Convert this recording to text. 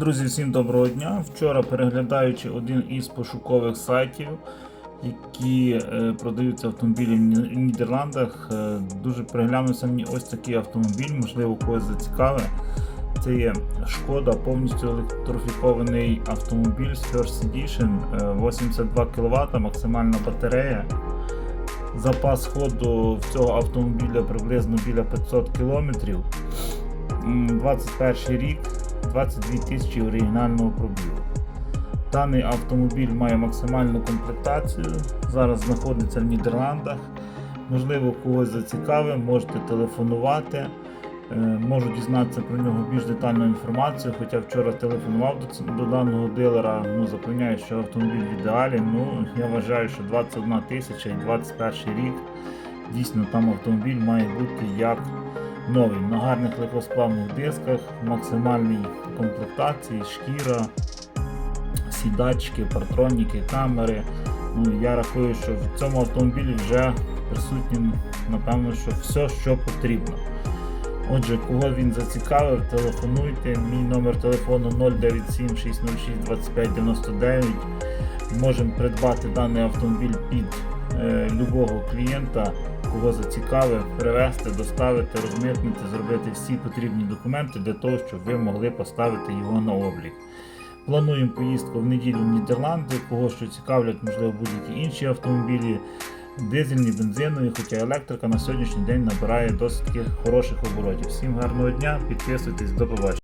Друзі, всім доброго дня. Вчора переглядаючи один із пошукових сайтів, які е, продаються автомобілі в Нідерландах, е, дуже приглянувся мені ось такий автомобіль, можливо, когось зацікавить. Це є шкода, повністю електрифікований автомобіль з First Edition, е, 82 кВт, максимальна батарея. Запас ходу в цього автомобіля приблизно біля 500 км. 21 рік, 22 тисячі оригінального пробігу. Даний автомобіль має максимальну комплектацію. Зараз знаходиться в Нідерландах. Можливо, когось зацікавить, можете телефонувати. Е, Можу дізнатися про нього більш детальну інформацію, хоча вчора телефонував до даного дилера, ну, запевняю, що автомобіль в ідеалі. Ну, я вважаю, що 21 тисяча і 21 рік дійсно там автомобіль має бути як новий на гарних легкосплавних дисках, максимальній комплектації, шкіра, сідачки, партроніки, камери. Ну, я рахую, що в цьому автомобілі вже присутні, напевно, що все, що потрібно. Отже, кого він зацікавив, телефонуйте. Мій номер телефону 097 606 25 99. Можемо придбати даний автомобіль під е, любого клієнта, кого зацікавив, привезти, доставити, розмитнити, зробити всі потрібні документи для того, щоб ви могли поставити його на облік. Плануємо поїздку в неділю в Нідерланди, кого що цікавлять, можливо, будь-які інші автомобілі, дизельні, бензинові, хоча електрика на сьогоднішній день набирає досить хороших оборотів. Всім гарного дня, підписуйтесь, до побачення.